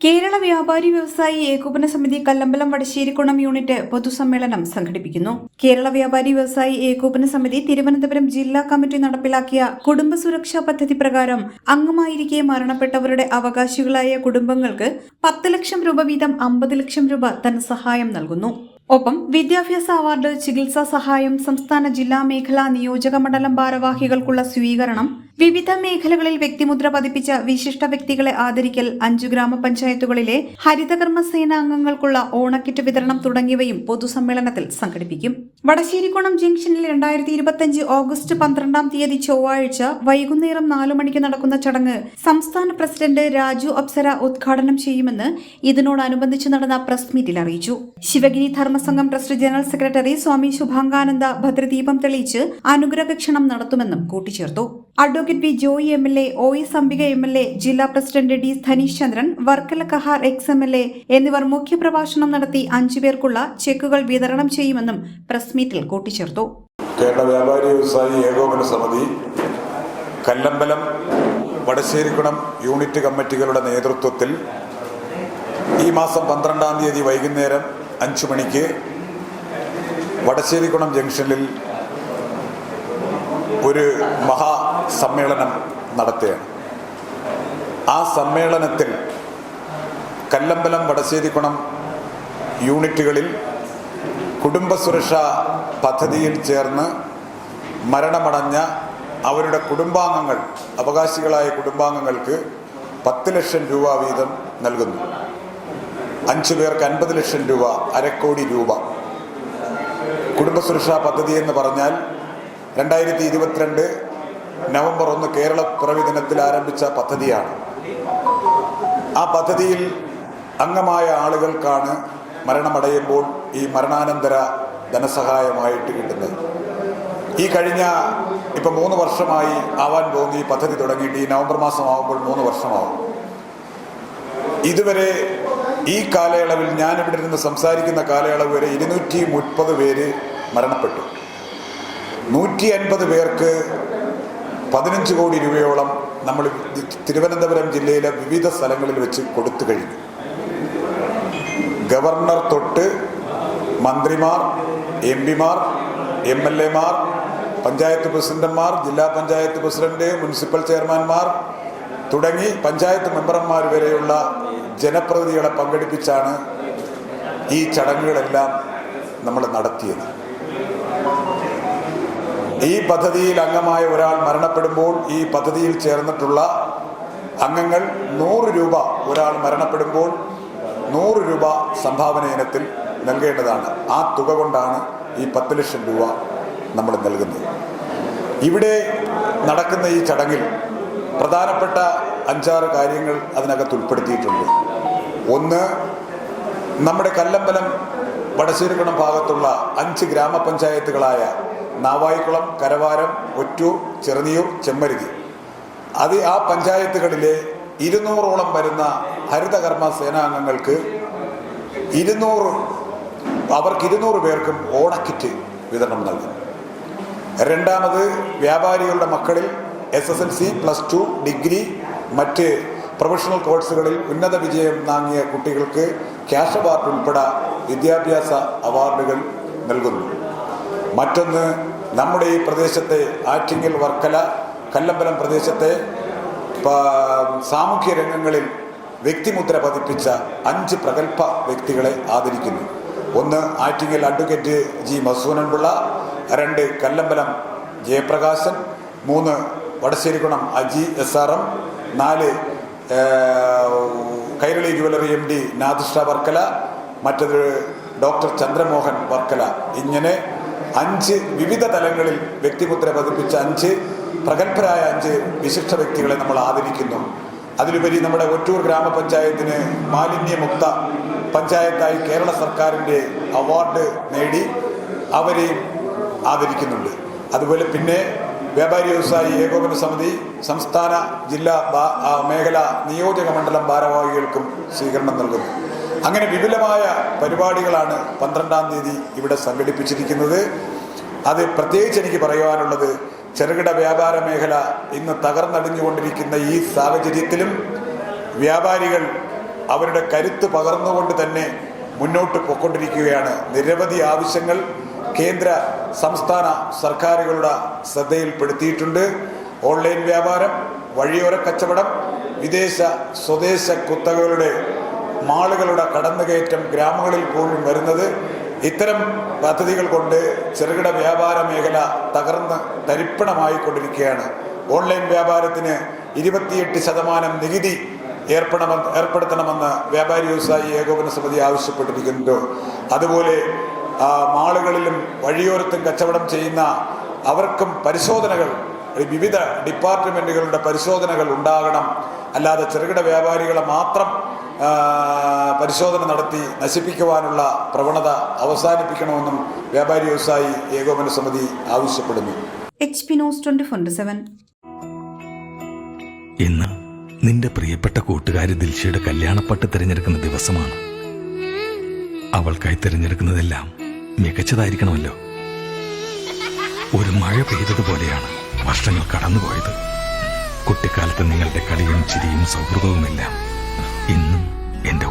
കേരള വ്യാപാരി വ്യവസായി ഏകോപന സമിതി കല്ലമ്പലം വടശ്ശേരിക്കുണം യൂണിറ്റ് പൊതുസമ്മേളനം സംഘടിപ്പിക്കുന്നു. കേരള വ്യാപാരി വ്യവസായി ഏകോപന സമിതി തിരുവനന്തപുരം ജില്ലാ കമ്മിറ്റി നടപ്പിലാക്കിയ കുടുംബ സുരക്ഷാ പദ്ധതി പ്രകാരം അംഗമായിരിക്കെ മരണപ്പെട്ടവരുടെ അവകാശികളായ കുടുംബങ്ങൾക്ക് പത്ത് ലക്ഷം രൂപ വീതം അമ്പത് ലക്ഷം രൂപ ധനസഹായം നൽകുന്നു. ഒപ്പം വിദ്യാഭ്യാസ അവാർഡ് ചികിത്സാ സഹായം സംസ്ഥാന ജില്ലാ മേഖലാ നിയോജക മണ്ഡലം ഭാരവാഹികൾക്കുള്ള സ്വീകരണം വിവിധ മേഖലകളിൽ വ്യക്തിമുദ്ര പതിപ്പിച്ച വിശിഷ്ട വ്യക്തികളെ ആദരിക്കൽ അഞ്ചു ഗ്രാമപഞ്ചായത്തുകളിലെ ഹരിതകർമ്മ സേനാംഗങ്ങൾക്കുള്ള ഓണക്കിറ്റ് വിതരണം തുടങ്ങിയവയും പൊതുസമ്മേളനത്തിൽ സംഘടിപ്പിക്കും. വടശ്ശേരിക്കോണം ജംഗ്ഷനിൽ രണ്ടായിരത്തി ഇരുപത്തിയഞ്ച് ഓഗസ്റ്റ് പന്ത്രണ്ടാം തീയതി ചൊവ്വാഴ്ച വൈകുന്നേരം നാലു മണിക്ക് നടക്കുന്ന ചടങ്ങ് സംസ്ഥാന പ്രസിഡന്റ് രാജു അപ്സര ഉദ്ഘാടനം ചെയ്യുമെന്ന് ഇതിനോടനുബന്ധിച്ച് നടന്ന പ്രസ് മീറ്റിൽ അറിയിച്ചു. Sivagiri Dharma Sangham trust general secretary Swami Subhangananda ഭദ്രദീപം തെളിയിച്ച് അനുഗ്രഹക്ഷണം നടത്തുമെന്നും കൂട്ടിച്ചേർത്തു. V Joy M L A O S Ambika M L A ജില്ലാ president D Dhanish Chandran Varkala Kahar ex M L A എന്നിവർ മുഖ്യപ്രഭാഷണം നടത്തി അഞ്ചു പേർക്കുള്ള ചെക്കുകൾ വിതരണം ചെയ്യുമെന്നും പ്രസ് മീറ്റിൽ കൂട്ടിച്ചേർത്തു. കേരള വ്യാപാരി വ്യവസായി ഏകോപന സമിതി കല്ലമ്പലം വടശ്ശേരിക്കുളം യൂണിറ്റ് കമ്മിറ്റികളുടെ നേതൃത്വത്തിൽ ഈ മാസം പന്ത്രണ്ടാം തീയതി വൈകുന്നേരം അഞ്ചു മണിക്ക് വടശ്ശേരിക്കുളം ജംഗ്ഷനിൽ ഒരു മഹാസമ്മേളനം നടത്തുകയാണ്. ആ സമ്മേളനത്തിൽ കല്ലമ്പലം വടശ്ശേരിക്കുണം യൂണിറ്റുകളിൽ കുടുംബസുരക്ഷാ പദ്ധതിയിൽ ചേർന്ന് മരണമടഞ്ഞ അവരുടെ കുടുംബാംഗങ്ങൾ അവകാശികളായ കുടുംബാംഗങ്ങൾക്ക് പത്ത് ലക്ഷം രൂപ വീതം നൽകുന്നു. അഞ്ചു പേർക്ക് അൻപത് ലക്ഷം രൂപ അരക്കോടി രൂപ. കുടുംബസുരക്ഷാ പദ്ധതി എന്ന് പറഞ്ഞാൽ രണ്ടായിരത്തി ഇരുപത്തിരണ്ട് നവംബർ ഒന്ന് കേരള പിറവി ദിനത്തിൽ ആരംഭിച്ച പദ്ധതിയാണ്. ആ പദ്ധതിയിൽ അംഗമായ ആളുകൾക്കാണ് മരണമടയുമ്പോൾ ഈ മരണാനന്തര ധനസഹായമായിട്ട് കിട്ടുന്നത്. ഈ കഴിഞ്ഞ ഇപ്പം മൂന്ന് വർഷമായി ആവാൻ പോകുന്ന ഈ പദ്ധതി തുടങ്ങിയിട്ട് ഈ നവംബർ മാസം മൂന്ന് വർഷമാവും. ഇതുവരെ ഈ കാലയളവിൽ ഞാനിവിടെ ഇരുന്ന് സംസാരിക്കുന്ന കാലയളവ് വരെ ഇരുന്നൂറ്റി മുപ്പത് പേര് മരണപ്പെട്ടു. നൂറ്റി അൻപത് പേർക്ക് പതിനഞ്ച് കോടി രൂപയോളം നമ്മൾ തിരുവനന്തപുരം ജില്ലയിലെ വിവിധ സ്ഥലങ്ങളിൽ വെച്ച് കൊടുത്തു കഴിഞ്ഞു. ഗവർണർ തൊട്ട് മന്ത്രിമാർ എം പിമാർ എം എൽ എമാർ പഞ്ചായത്ത് പ്രസിഡന്റുമാർ ജില്ലാ പഞ്ചായത്ത് പ്രസിഡന്റ് മുനിസിപ്പൽ ചെയർമാൻമാർ തുടങ്ങി പഞ്ചായത്ത് മെമ്പർമാർ വരെയുള്ള ജനപ്രതിനിധികളെ പങ്കെടുപ്പിച്ചാണ് ഈ ചടങ്ങുകളെല്ലാം നമ്മൾ നടത്തിയത്. ഈ പദ്ധതിയിൽ അംഗമായ ഒരാൾ മരണപ്പെടുമ്പോൾ ഈ പദ്ധതിയിൽ ചേർന്നിട്ടുള്ള അംഗങ്ങൾ നൂറ് രൂപ ഒരാൾ മരണപ്പെടുമ്പോൾ നൂറ് രൂപ സംഭാവന ഇനത്തിൽ നൽകേണ്ടതാണ്. ആ തുക കൊണ്ടാണ് ഈ പത്ത് ലക്ഷം രൂപ നമ്മൾ നൽകുന്നത്. ഇവിടെ നടക്കുന്ന ഈ ചടങ്ങിൽ പ്രധാനപ്പെട്ട അഞ്ചാറ് കാര്യങ്ങൾ അതിനകത്ത് ഉൾപ്പെടുത്തിയിട്ടുണ്ട്. ഒന്ന് നമ്മുടെ കല്ലമ്പലം വടശ്ശേരിക്കണം ഭാഗത്തുള്ള അഞ്ച് ഗ്രാമപഞ്ചായത്തുകളായ നാവായിക്കുളം കരവാരം ഒറ്റൂർ ചെറുനിയൂർ ചെമ്മരുതി. അത് ആ പഞ്ചായത്തുകളിലെ ഇരുന്നൂറോളം വരുന്ന ഹരിതകർമ്മ സേനാംഗങ്ങൾക്ക് ഇരുന്നൂറ് അവർക്ക് ഇരുന്നൂറ് പേർക്കും ഓണക്കിറ്റ് വിതരണം നൽകും രണ്ടാമത് വ്യാപാരികളുടെ മക്കളിൽ S S L C plus two degree മറ്റ് പ്രൊഫഷണൽ കോഴ്സുകളിൽ ഉന്നത വിജയം നാങ്ങിയ കുട്ടികൾക്ക് ക്യാഷ് അവാർഡ് ഉൾപ്പെടെ വിദ്യാഭ്യാസ അവാർഡുകൾ നൽകുന്നു. മറ്റൊന്ന് നമ്മുടെ ഈ പ്രദേശത്തെ ആറ്റിങ്ങൽ വർക്കല കല്ലമ്പലം പ്രദേശത്തെ സാമൂഹ്യ രംഗങ്ങളിൽ വ്യക്തിമുദ്ര പതിപ്പിച്ച അഞ്ച് പ്രഗത്ഭ വ്യക്തികളെ ആദരിക്കുന്നു. ഒന്ന് ആറ്റിങ്ങൽ അഡ്വക്കേറ്റ് ജി മസൂനൻപിള്ള രണ്ട് കല്ലമ്പലം ജയപ്രകാശൻ മൂന്ന് Vadasserikkonam Aji S R M നാല് Kairali jewellery M D Nadisha Varkala മറ്റൊരു ഡോക്ടർ ചന്ദ്രമോഹൻ വർക്കല. ഇങ്ങനെ അഞ്ച് വിവിധ തലങ്ങളിൽ വ്യക്തിമുദ്ര പതിപ്പിച്ച അഞ്ച് പ്രഗത്ഭരായ അഞ്ച് വിശിഷ്ട വ്യക്തികളെ നമ്മൾ ആദരിക്കുന്നു. അതിലുപരി നമ്മുടെ ഒറ്റൂർ ഗ്രാമപഞ്ചായത്തിന് മാലിന്യമുക്ത പഞ്ചായത്തായി കേരള സർക്കാരിന്റെ അവാർഡ് നേടി അവരെയും ആദരിക്കുന്നുണ്ട്. അതുപോലെ പിന്നെ വ്യാപാരി വ്യവസായി ഏകോപന സമിതി സംസ്ഥാന ജില്ലാ മേഖല നിയോജക മണ്ഡലം ഭാരവാഹികൾക്കും സ്വീകരണം നൽകുന്നു. അങ്ങനെ വിപുലമായ പരിപാടികളാണ് പന്ത്രണ്ടാം തീയതി ഇവിടെ സംഘടിപ്പിച്ചിരിക്കുന്നത്. അത് പ്രത്യേകിച്ച് എനിക്ക് പറയുവാനുള്ളത് ചെറുകിട വ്യാപാര മേഖല ഇന്ന് തകർന്നടിഞ്ഞുകൊണ്ടിരിക്കുന്ന ഈ സാഹചര്യത്തിലും വ്യാപാരികൾ അവരുടെ കരുത്ത് പകർന്നുകൊണ്ട് തന്നെ മുന്നോട്ട് പോയിക്കൊണ്ടിരിക്കുകയാണ് നിരവധി ആവശ്യങ്ങൾ കേന്ദ്ര സംസ്ഥാന സർക്കാരുകളുടെ ശ്രദ്ധയിൽപ്പെടുത്തിയിട്ടുണ്ട്. ഓൺലൈൻ വ്യാപാരം വഴിയോര കച്ചവടം വിദേശ സ്വദേശ കുത്തകകളുടെ മാളുകളുടെ കടന്നുകയറ്റം ഗ്രാമങ്ങളിൽ പോലും വരുന്നത് ഇത്തരം പദ്ധതികൾ കൊണ്ട് ചെറുകിട വ്യാപാര മേഖല തകർന്ന് തരിപ്പണമായിക്കൊണ്ടിരിക്കുകയാണ്. ഓൺലൈൻ വ്യാപാരത്തിന് ഇരുപത്തിയെട്ട് ശതമാനം നികുതി ഏർപ്പെടണമെന്ന് ഏർപ്പെടുത്തണമെന്ന് വ്യാപാരി വ്യവസായി ഏകോപന സമിതി ആവശ്യപ്പെട്ടിരിക്കുന്നു. അതുപോലെ മാളുകളിലും വഴിയോരത്തും കച്ചവടം ചെയ്യുന്ന അവർക്കും പരിശോധനകൾ വിവിധ ഡിപ്പാർട്ട്മെന്റുകളുടെ പരിശോധനകൾ ഉണ്ടാകണം. അല്ലാതെ ചെറുകിട വ്യാപാരികളെ മാത്രം പരിശോധന നടത്തി നശിപ്പിക്കുവാനുള്ള പ്രവണത അവസാനിപ്പിക്കണമെന്നും വ്യാപാരി വ്യവസായി ഏകോപന സമിതി ആവശ്യപ്പെടുന്നു. H P news twenty four seven ഇന്ന് നിന്റെ പ്രിയപ്പെട്ട കൂട്ടുകാരി ദിൽഷയുടെ കല്യാണപ്പട്ട് തിരഞ്ഞെടുക്കുന്ന ദിവസമാണ്. അവൾക്കായി തിരഞ്ഞെടുക്കുന്നതെല്ലാം മികച്ചതായിരിക്കണമല്ലോ. ഒരു മഴ പെയ്തതുപോലെയാണ് വർഷങ്ങൾ കടന്നുപോയത്. കുട്ടിക്കാലത്ത് നിങ്ങളുടെ കളിയും ചിരിയും സൗഹൃദവുമെല്ലാം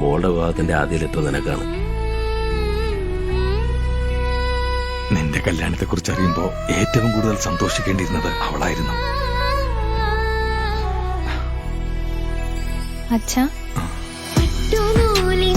മോളുടെ വിവാഹത്തിന്റെ ആദ്യയിലെത്തും നിനക്കാണ്. നിന്റെ കല്യാണത്തെ കുറിച്ച് അറിയുമ്പോ ഏറ്റവും കൂടുതൽ സന്തോഷിക്കേണ്ടിയിരുന്നത് അവളായിരുന്നു. അച്ഛാ. പട്ടുനൂലിൻ